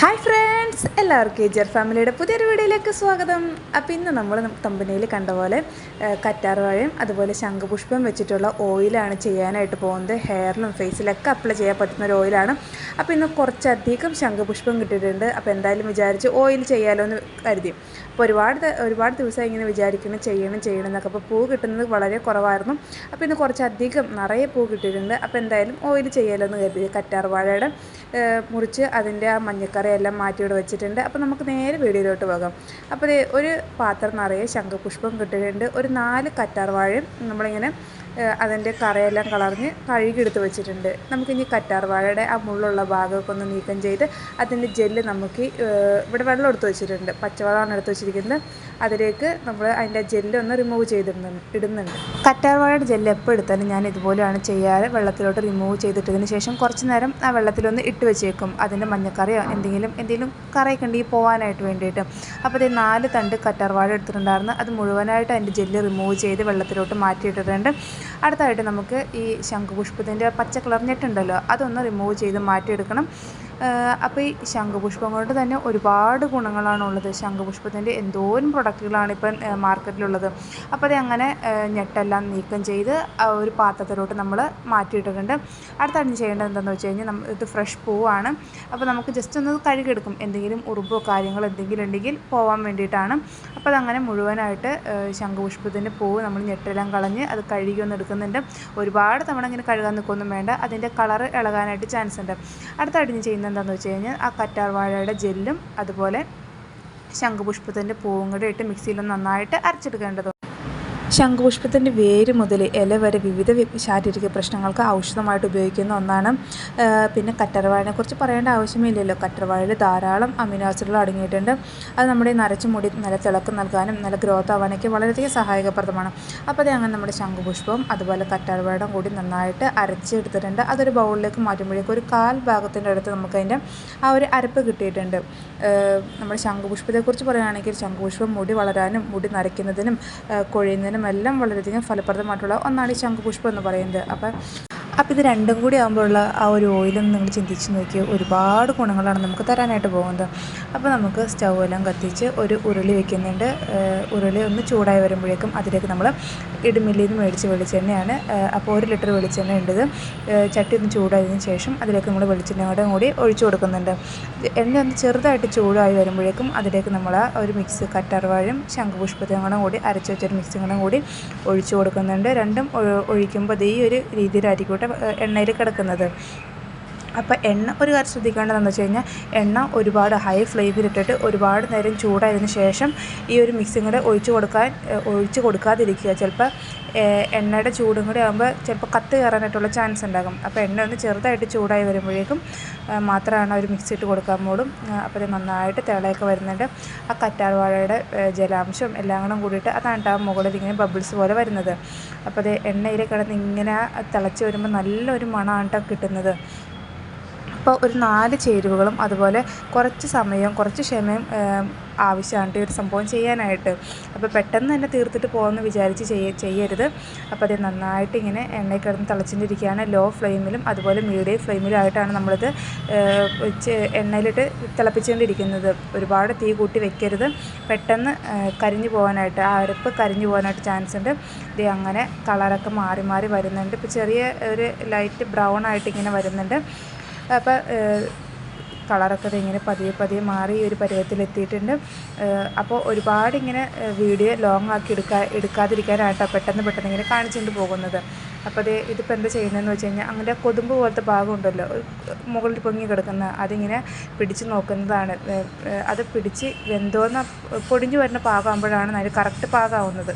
Hi friends എല്ലാവർക്കും ഏജർ ഫാമിലിയുടെ പുതിയൊരു വീഡിയോയിലേക്ക് സ്വാഗതം. അപ്പോൾ ഇന്ന് നമ്മൾ തമ്പനയിൽ കണ്ട പോലെ കറ്റാർവാഴയും അതുപോലെ ശംഖുപുഷ്പം വെച്ചിട്ടുള്ള ഓയിലാണ് ചെയ്യാനായിട്ട് പോകുന്നത്. ഹെയറിലും ഫേസിലൊക്കെ അപ്ലൈ ചെയ്യാൻ പറ്റുന്ന ഒരു ഓയിലാണ്. അപ്പോൾ ഇന്ന് കുറച്ചധികം ശംഖുപുഷ്പം കിട്ടിയിട്ടുണ്ട്. അപ്പോൾ എന്തായാലും വിചാരിച്ച് ഓയിൽ ചെയ്യാലോ എന്ന് കരുതി. അപ്പോൾ ഒരുപാട് ഒരുപാട് ദിവസം ഇങ്ങനെ വിചാരിക്കണം ചെയ്യണം ചെയ്യണം എന്നൊക്കെ. അപ്പോൾ പൂ കിട്ടുന്നത് വളരെ കുറവായിരുന്നു. അപ്പോൾ ഇന്ന് കുറച്ചധികം നിറയെ പൂ കിട്ടിയിട്ടുണ്ട്. അപ്പോൾ എന്തായാലും ഓയിൽ ചെയ്യാലോ എന്ന് കരുതി. കറ്റാർ വാഴയുടെ ഏഹ്, മുറിച്ച് അതിന്റെ ആ മഞ്ഞക്കറയെല്ലാം മാറ്റി ഇവിടെ വെച്ചിട്ടുണ്ട്. അപ്പോൾ നമുക്ക് നേരെ വീഡിയോയിലോട്ട് പോകാം. അപ്പോൾ ഒരു പാത്രം നിറയെ ശംഖുപുഷ്പം കിട്ടിയിട്ടുണ്ട് ഒരു നാല് കറ്റാർവാഴയും നമ്മളിങ്ങനെ അതിന്റെ കറയെല്ലാം കളഞ്ഞ് കഴുകിയെടുത്ത് വെച്ചിട്ടുണ്ട്. നമുക്കിനി കറ്റാർ വാഴയുടെ ആ മുള്ളുള്ള ഭാഗമൊക്കെ ഒന്ന് നീക്കം ചെയ്ത് അതിന്റെ ജെല്ല് നമുക്ക് ഇവിടെ വെള്ളം എടുത്ത് വെച്ചിട്ടുണ്ട്. പച്ചവെള്ളമാണ് എടുത്ത് വെച്ചിരിക്കുന്നത്. അതിലേക്ക് നമ്മൾ അതിന്റെ ജെല്ല് ഒന്ന് റിമൂവ് ചെയ്തിടുന്നുണ്ട് ഇടുന്നുണ്ട്. കറ്റാർ വാഴയുടെ ജെല്ല് എപ്പോൾ എടുത്താലും ഞാൻ ഇതുപോലെയാണ് ചെയ്യാറ്. വെള്ളത്തിലോട്ട് റിമൂവ് ചെയ്തിട്ടതിന് ശേഷം കുറച്ച് നേരം ആ വെള്ളത്തിലൊന്ന് ഇട്ട് വെച്ചേക്കും. അതിന്റെ മഞ്ഞക്കറിയോ എന്തെങ്കിലും എന്തെങ്കിലും കറിയൊക്കെ ഉണ്ടെങ്കിൽ പോകാനായിട്ട് വേണ്ടിയിട്ട്. അപ്പോൾ ഇത് നാല് തണ്ട് കറ്റാർ വാഴ എടുത്തിട്ടുണ്ടായിരുന്നു. അത് മുഴുവനായിട്ട് അതിന്റെ ജെല്ല് റിമൂവ് ചെയ്ത് വെള്ളത്തിലോട്ട് മാറ്റിയിട്ടിട്ടുണ്ട്. അടുത്തായിട്ട് നമുക്ക് ഈ ശംഖുപുഷ്പത്തിന്റെ പച്ച കളർ ഞെട്ടുണ്ടല്ലോ അതൊന്ന് റിമൂവ് ചെയ്ത് മാറ്റിയെടുക്കണം. അപ്പോൾ ഈ ശംഖുപുഷ്പം കൊണ്ട് തന്നെ ഒരുപാട് ഗുണങ്ങളാണുള്ളത്. ശംഖുപുഷ്പത്തിന്റെ എന്തോരം പ്രൊഡക്റ്റുകളാണ് ഇപ്പം മാർക്കറ്റിലുള്ളത്. അപ്പോൾ അത് അങ്ങനെ ഞെട്ടെല്ലാം നീക്കം ചെയ്ത് ഒരു പാത്രത്തിലോട്ട് നമ്മൾ മാറ്റിയിട്ടിട്ടുണ്ട്. അടുത്ത അടിഞ്ഞ് ചെയ്യേണ്ടത് എന്താണെന്ന് വെച്ച് കഴിഞ്ഞാൽ നമ്മൾ ഇത് ഫ്രഷ് പൂവാണ്. അപ്പോൾ നമുക്ക് ജസ്റ്റ് ഒന്ന് കഴുകിയെടുക്കും. എന്തെങ്കിലും ഉറുമ്പോ കാര്യങ്ങളോ എന്തെങ്കിലും ഉണ്ടെങ്കിൽ പോകാൻ വേണ്ടിയിട്ടാണ്. അപ്പോൾ അതങ്ങനെ മുഴുവനായിട്ട് ശംഖുപുഷ്പത്തിന്റെ പൂവ് നമ്മൾ ഞെട്ടെല്ലാം കളഞ്ഞ് അത് കഴുകി ഒന്ന് എടുക്കുന്നുണ്ട്. ഒരുപാട് തവണ ഇങ്ങനെ കഴുകാൻ നിൽക്കൊന്നും വേണ്ട. അതിന്റെ കളർ ഇളകാനായിട്ട് ചാൻസ് ഉണ്ട് അടുത്ത അടിഞ്ഞ് ചെയ്യുന്നത് എന്താണെന്ന് വെച്ച് കഴിഞ്ഞാൽ ആ കറ്റാർ വാഴയുടെ ജെല്ലും അതുപോലെ ശംഖുപുഷ്പത്തിന്റെ പൂവും കൂടെ ഇട്ട് മിക്സിയിൽ നന്നായിട്ട് അരച്ചെടുക്കേണ്ടതുണ്ട്. ശംഖുപുഷ്പത്തിന്റെ വേര് മുതൽ ഇല വരെ വിവിധ ശാരീരിക പ്രശ്നങ്ങൾക്ക് ഔഷധമായിട്ട് ഉപയോഗിക്കുന്ന ഒന്നാണ്. പിന്നെ കറ്റർവാഴനെ കുറിച്ച് പറയേണ്ട ആവശ്യമില്ലല്ലോ. കറ്റർവാഴയിൽ ധാരാളം അമിനോ ആസിഡുകൾ അടങ്ങിയിട്ടുണ്ട്. അത് നമ്മുടെ നരച്ച മുടി നല്ല തിളക്കം നൽകാനും നല്ല ഗ്രോത്ത് ആവാനൊക്കെ വളരെയധികം സഹായകപ്രദമാണ്. അപ്പോൾ അത് അങ്ങനെ നമ്മുടെ ശംഖുപുഷ്പം അതുപോലെ കറ്റാർവാഴ കൂടി നന്നായിട്ട് അരച്ചെടുത്തിട്ടുണ്ട്. അതൊരു ബൗളിലേക്ക് മാറ്റുമ്പോഴേക്കും ഒരു കാൽ ഭാഗത്തിന്റെ അടുത്ത് നമുക്കതിന്റെ ആ ഒരു അരപ്പ് കിട്ടിയിട്ടുണ്ട്. നമ്മുടെ ശംഖുപുഷ്പത്തെക്കുറിച്ച് പറയുകയാണെങ്കിൽ ശംഖുപുഷ്പം മുടി വളരാനും മുടി നരയ്ക്കുന്നതിനും ഏഹ് കൊഴിയുന്നതിനും എല്ലാം വളരെയധികം ഫലപ്രദമായിട്ടുള്ള ഒന്നാണ് ഈ ശംഖുപുഷ്പം എന്ന് പറയുന്നത്. അപ്പം അപ്പോൾ ഇത് രണ്ടും കൂടി ആകുമ്പോഴുള്ള ആ ഒരു ഓയിലും നിങ്ങൾ ചിന്തിച്ച് നോക്കിയാൽ ഒരുപാട് ഗുണങ്ങളാണ് നമുക്ക് തരാനായിട്ട് പോകുന്നത്. അപ്പോൾ നമുക്ക് സ്റ്റൗ എല്ലാം കത്തിച്ച് ഒരു ഉരുളി വെക്കുന്നുണ്ട്. ഉരുളി ഒന്ന് ചൂടായി വരുമ്പോഴേക്കും അതിലേക്ക് നമ്മൾ ഇടുമില്ലിൽ നിന്ന് മേടിച്ച് വെളിച്ചെണ്ണയാണ്. അപ്പോൾ ഒരു ലിറ്റർ വെളിച്ചെണ്ണ ഉണ്ടത് ചട്ടി ഒന്ന് ചൂടായതിനു ശേഷം അതിലേക്ക് നമ്മൾ വെളിച്ചെണ്ണയോടെ കൂടി ഒഴിച്ചു കൊടുക്കുന്നുണ്ട്. എണ്ണ ഒന്ന് ചെറുതായിട്ട് ചൂടായി വരുമ്പോഴേക്കും അതിലേക്ക് നമ്മൾ ഒരു മിക്സ് കറ്റാർവാഴും ശംഖുപുഷ്പത്തിനും കൂടി അരച്ച് വെച്ചൊരു മിക്സും കൂടെ ഒഴിച്ചു കൊടുക്കുന്നുണ്ട്. രണ്ടും ഒഴിക്കുമ്പോൾ ഈ ഒരു രീതിയിലായിരിക്കട്ടെ എണ്ണയിൽ കിടക്കുന്നത്. അപ്പോൾ എണ്ണ ഒരു കാര്യം ശ്രദ്ധിക്കേണ്ടതെന്ന് വെച്ച് കഴിഞ്ഞാൽ എണ്ണ ഒരുപാട് ഹൈ ഫ്ലെയിമിലിട്ടിട്ട് ഒരുപാട് നേരം ചൂടായതിനു ശേഷം ഈ ഒരു മിക്സും കൂടെ ഒഴിച്ച് കൊടുക്കാൻ ഒഴിച്ച് കൊടുക്കാതിരിക്കുക. ചിലപ്പോൾ എണ്ണയുടെ ചൂടും കൂടി ആകുമ്പോൾ ചിലപ്പോൾ കത്ത് കയറാനായിട്ടുള്ള ചാൻസ് ഉണ്ടാകും. അപ്പോൾ എണ്ണ ഒന്ന് ചെറുതായിട്ട് ചൂടായി വരുമ്പോഴേക്കും മാത്രമാണ് ഒരു മിക്സ് ഇട്ട് കൊടുക്കാൻ പോലും അപ്പോൾ നന്നായിട്ട് തിളയൊക്കെ വരുന്നുണ്ട്. ആ കറ്റാർ വാഴയുടെ ജലാംശം എല്ലാം കൂടെ കൂടിയിട്ട് അതാണ് ആ മുകളിൽ ഇങ്ങനെ ബബിൾസ് പോലെ വരുന്നത്. അപ്പോൾ അത് എണ്ണയിൽ കിടന്ന് ഇങ്ങനെ തിളച്ച് വരുമ്പോൾ നല്ലൊരു മണമാണ് ട്ടോ കിട്ടുന്നത്. അപ്പോൾ ഒരു നാല് ചേരുവകളും അതുപോലെ കുറച്ച് സമയം കുറച്ച് ക്ഷമയും ആവശ്യമാണ് ഈ ഒരു സംഭവം ചെയ്യാനായിട്ട്. അപ്പോൾ പെട്ടെന്ന് തന്നെ തീർത്തിട്ട് പോകുമെന്ന് വിചാരിച്ച് ചെയ്യ ചെയ്യരുത്. അപ്പോൾ അത് നന്നായിട്ട് ഇങ്ങനെ എണ്ണയിൽ കിടന്ന് തിളച്ചിട്ടിരിക്കുകയാണ്. ലോ ഫ്ലെയിമിലും അതുപോലെ മീഡിയം ഫ്ലെയിമിലും ആയിട്ടാണ് നമ്മളിത് എണ്ണയിലിട്ട് തിളപ്പിച്ചുകൊണ്ടിരിക്കുന്നത് ഒരുപാട് തീ കൂട്ടി വെക്കരുത്. പെട്ടെന്ന് കരിഞ്ഞു പോകാനായിട്ട് ആ അരപ്പ് കരിഞ്ഞു പോകാനായിട്ട് ചാൻസ് ഉണ്ട്. ഇത് അങ്ങനെ കളറൊക്കെ മാറി മാറി വരുന്നുണ്ട്. ഇപ്പോൾ ചെറിയ ഒരു ലൈറ്റ് ബ്രൗൺ ആയിട്ട് ഇങ്ങനെ വരുന്നുണ്ട്. അപ്പോൾ കളറൊക്കെ ഇങ്ങനെ പതിയെ പതിയെ മാറി ഒരു പരുവത്തിലെത്തിയിട്ടുണ്ട്. അപ്പോൾ ഒരുപാട് ഇങ്ങനെ വീഡിയോ ലോങ് ആക്കി എടുക്കാ എടുക്കാതിരിക്കാനായിട്ടോ പെട്ടെന്ന് പെട്ടെന്ന് ഇങ്ങനെ കാണിച്ചുകൊണ്ട് പോകുന്നത്. അപ്പോൾ അത് ഇതിപ്പോൾ എന്താ ചെയ്യുന്നതെന്ന് വെച്ച് കഴിഞ്ഞാൽ അങ്ങനെ കൊതുമ്പ് പോലത്തെ ഭാഗമുണ്ടല്ലോ മുകളിൽ പൊങ്ങി കിടക്കുന്ന അതിങ്ങനെ പിടിച്ച് നോക്കുന്നതാണ്. അത് പിടിച്ച് വെന്തോന്ന പൊടിഞ്ഞു വരുന്ന പാകമാകുമ്പോഴാണ് അതിന് കറക്റ്റ് പാകമാവുന്നത്.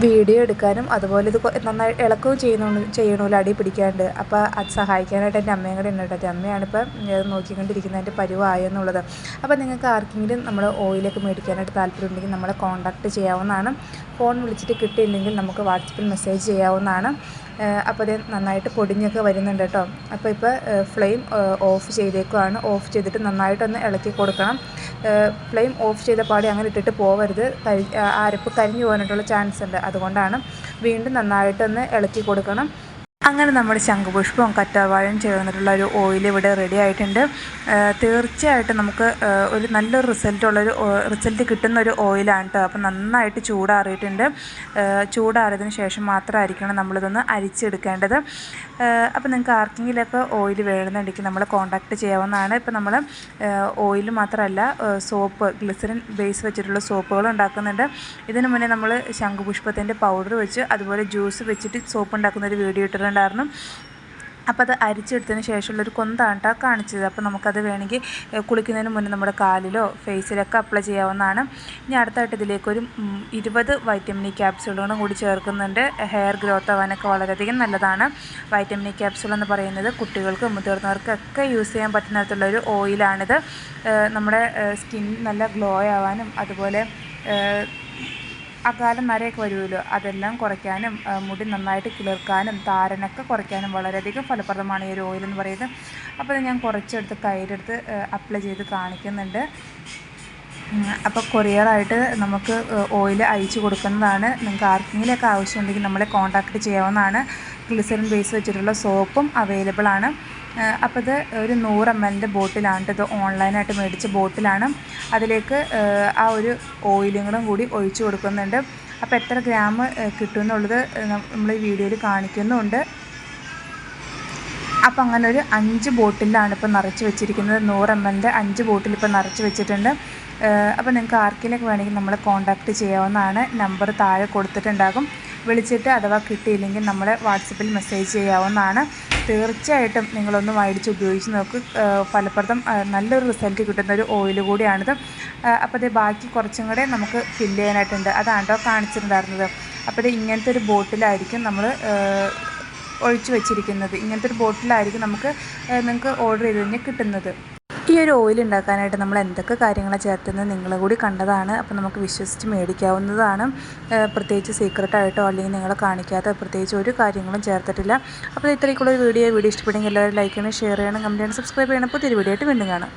വീഡിയോ എടുക്കാനും അതുപോലെ ഇത് നന്നായി ഇളക്കവും ചെയ്യുന്നു ചെയ്യണമല്ലോ അടി പിടിക്കാണ്ട്. അപ്പോൾ അത് സഹായിക്കാനായിട്ട് എന്റെ അമ്മയും കൂടെ ഉണ്ട് കേട്ടോ. അമ്മയാണ് ഇപ്പം ഇത് പരിവായ എന്നുള്ളത്. അപ്പോൾ നിങ്ങൾക്ക് ആർക്കെങ്കിലും നമ്മൾ ഓയിലൊക്കെ മേടിക്കാനായിട്ട് താല്പര്യം ഉണ്ടെങ്കിൽ നമ്മളെ കോൺടാക്റ്റ് ചെയ്യാവുന്നതാണ്. ഫോൺ വിളിച്ചിട്ട് കിട്ടിയില്ലെങ്കിൽ നമുക്ക് വാട്സപ്പിൽ മെസ്സേജ് ചെയ്യാവുന്നതാണ്. അപ്പോൾ അത് നന്നായിട്ട് പൊടിഞ്ഞൊക്കെ വരുന്നുണ്ട് കേട്ടോ. അപ്പോൾ ഇപ്പോൾ ഫ്ലെയിം ഓഫ് ചെയ്തേക്കുവാണ്. ഓഫ് ചെയ്തിട്ട് നന്നായിട്ടൊന്ന് ഇളക്കി കൊടുക്കണം. ഫ്ലെയിം ഓഫ് ചെയ്ത പാടി അങ്ങനെ ഇട്ടിട്ട് പോകരുത് അരപ്പ് കരിഞ്ഞു പോകാനായിട്ടുള്ള ചാൻസ് ഉണ്ട്. അതുകൊണ്ടാണ് വീണ്ടും നന്നായിട്ടൊന്ന് ഇളക്കി കൊടുക്കണം. അങ്ങനെ നമ്മുടെ ശംഖുപുഷ്പവും കറ്റാർവാഴയും ചേർന്നിട്ടുള്ള ഒരു ഓയിൽ ഇവിടെ റെഡി ആയിട്ടുണ്ട്. തീർച്ചയായിട്ടും നമുക്ക് ഒരു നല്ലൊരു റിസൾട്ടുള്ളൊരു റിസൾട്ട് കിട്ടുന്ന ഒരു ഓയിലാണ് കേട്ടോ അപ്പം നന്നായിട്ട് ചൂടാറിയിട്ടുണ്ട്. ചൂടാറിയതിന് ശേഷം മാത്രമായിരിക്കണം നമ്മളിതൊന്ന് അരിച്ചെടുക്കേണ്ടത്. അപ്പം നിങ്ങൾക്ക് ആർക്കെങ്കിലൊക്കെ ഓയിൽ വേണമെന്നുണ്ടെങ്കിൽ നമ്മൾ കോൺടാക്റ്റ് ചെയ്യാവുന്നതാണ്. ഇപ്പം നമ്മൾ ഓയിൽ മാത്രമല്ല സോപ്പ് ഗ്ലിസറിൻ ബേസ് വെച്ചിട്ടുള്ള സോപ്പുകൾ ഉണ്ടാക്കുന്നുണ്ട്. ഇതിനു മുന്നേ നമ്മൾ ശംഖുപുഷ്പത്തിന്റെ പൗഡർ വെച്ച് അതുപോലെ ജ്യൂസ് വെച്ചിട്ട് സോപ്പ് ഉണ്ടാക്കുന്ന ഒരു വീഡിയോ ഇട്ടിട്ടുണ്ടായിരുന്നു അപ്പോൾ അത് അരിച്ചെടുത്തതിന് ശേഷമുള്ളൊരു കൊന്താണ് കേട്ടോ കാണിച്ചത്. അപ്പോൾ നമുക്കത് വേണമെങ്കിൽ കുളിക്കുന്നതിന് മുന്നേ നമ്മുടെ കാലിലോ ഫേസിലൊക്കെ അപ്ലൈ ചെയ്യാവുന്നതാണ്. ഇനി അടുത്തായിട്ട് ഇതിലേക്ക് ഒരു ഇരുപത് വൈറ്റമിൻ ഇ ക്യാപ്സ്യൂളുകളും കൂടി ചേർക്കുന്നുണ്ട്. ഹെയർ ഗ്രോത്ത് ആവാനൊക്കെ വളരെയധികം നല്ലതാണ്. വൈറ്റമിൻ ഇ ക്യാപ്സ്യൂൾ എന്ന് പറയുന്നത് കുട്ടികൾക്ക് മുതിർന്നവർക്കൊക്കെ യൂസ് ചെയ്യാൻ പറ്റുന്ന തരത്തിലുള്ളൊരു ഓയിലാണിത്. നമ്മുടെ സ്കിൻ നല്ല ഗ്ലോ ആവാനും അതുപോലെ അകാലം നരയൊക്കെ വരുമല്ലോ. അതെല്ലാം കുറയ്ക്കാനും മുടി നന്നായിട്ട് കിളിർക്കാനും താരനൊക്കെ കുറയ്ക്കാനും വളരെയധികം ഫലപ്രദമാണ് ഈ ഒരു ഓയിൽ എന്ന് പറയുന്നത്. അപ്പോൾ ഞാൻ കുറച്ചെടുത്ത് കയ്യിലെടുത്ത് അപ്ലൈ ചെയ്ത് കാണിക്കുന്നുണ്ട്. അപ്പോൾ കൊറിയറായിട്ട് നമുക്ക് ഓയിൽ അയച്ചു കൊടുക്കുന്നതാണ്. നിങ്ങൾക്ക് ആർക്കെങ്കിലുമൊക്കെ ആവശ്യമുണ്ടെങ്കിൽ നമ്മളെ കോൺടാക്റ്റ് ചെയ്യാവുന്നതാണ്. ഗ്ലിസറിൻ ബേസ് വെച്ചിട്ടുള്ള സോപ്പും അവൈലബിൾ ആണ്. അപ്പോൾ ഇത് ഒരു നൂറ് എം എല്ലിന്റെ ബോട്ടിലാണ് ഇത് ഓൺലൈനായിട്ട് മേടിച്ച ബോട്ടിലാണ്. അതിലേക്ക് ആ ഒരു ഓയിലും കൂടി ഒഴിച്ചു കൊടുക്കുന്നുണ്ട്. അപ്പോൾ എത്ര ഗ്രാം കിട്ടുമെന്നുള്ളത് നമ്മൾ ഈ വീഡിയോയിൽ കാണിക്കുന്നുണ്ട്. അപ്പോൾ അങ്ങനെ ഒരു അഞ്ച് ബോട്ടിലാണ് ഇപ്പോൾ നിറച്ച് വെച്ചിരിക്കുന്നത്. നൂറ് എം എല്ലിന്റെ അഞ്ച് ബോട്ടിൽ ഇപ്പോൾ നിറച്ച് വെച്ചിട്ടുണ്ട്. അപ്പോൾ നിങ്ങൾക്ക് ആർക്കെങ്കിലും വേണമെങ്കിൽ നമ്മളെ കോൺടാക്റ്റ് ചെയ്യാവുന്നതാണ്. നമ്പർ താഴെ കൊടുത്തിട്ടുണ്ടാകും. വിളിച്ചിട്ട് അഥവാ കിട്ടിയില്ലെങ്കിൽ നമ്മളെ വാട്സപ്പിൽ മെസ്സേജ് ചെയ്യാവുന്നതാണ്. തീർച്ചയായിട്ടും നിങ്ങളൊന്ന് മേടിച്ച് ഉപയോഗിച്ച് നോക്ക്. ഫലപ്രദം നല്ലൊരു റിസൾട്ട് കിട്ടുന്ന ഒരു ഓയിൽ കൂടിയാണിത്. അപ്പോൾ ഇത് ബാക്കി കുറച്ചും കൂടെ നമുക്ക് ഫില്ല് ചെയ്യാനായിട്ടുണ്ട്. അതാണ് കേട്ടോ കാണിച്ചിട്ടുണ്ടായിരുന്നത്. അപ്പോൾ ഇത് ഇങ്ങനത്തെ ഒരു ബോട്ടിലായിരിക്കും നമ്മൾ ഒഴിച്ചു വെച്ചിരിക്കുന്നത്. ഇങ്ങനത്തെ ഒരു ബോട്ടിലായിരിക്കും നമുക്ക് നിങ്ങൾക്ക് ഓർഡർ ചെയ്ത് കഴിഞ്ഞാൽ കിട്ടുന്നത്. ഈ ഒരു ഓയിൽ ഉണ്ടാക്കാനായിട്ട് നമ്മൾ എന്തൊക്കെ കാര്യങ്ങളാണ് ചേർത്തുന്നത് നിങ്ങൾ കൂടി കണ്ടതാണ്. അപ്പോൾ നമുക്ക് വിശ്വസിച്ച് മേടിക്കാവുന്നതാണ്. പ്രത്യേകിച്ച് സീക്രട്ടായിട്ടോ അല്ലെങ്കിൽ നിങ്ങളെ കാണിക്കാത്ത പ്രത്യേകിച്ച് ഒരു കാര്യങ്ങളും ചേർത്തിട്ടില്ല. അപ്പോൾ ഇത്രയ്ക്കുള്ള വീഡിയോ വീഡിയോ ഇഷ്ടപ്പെടുമെങ്കിൽ എല്ലാവരും ലൈക്ക് ചെയ്യണം ഷെയർ ചെയ്യണം കമന്റ് ചെയ്യണം സബ്സ്ക്രൈബ് ചെയ്യണം. പുതിയൊരു വീഡിയോ ആയിട്ട് വീണ്ടും കാണാം.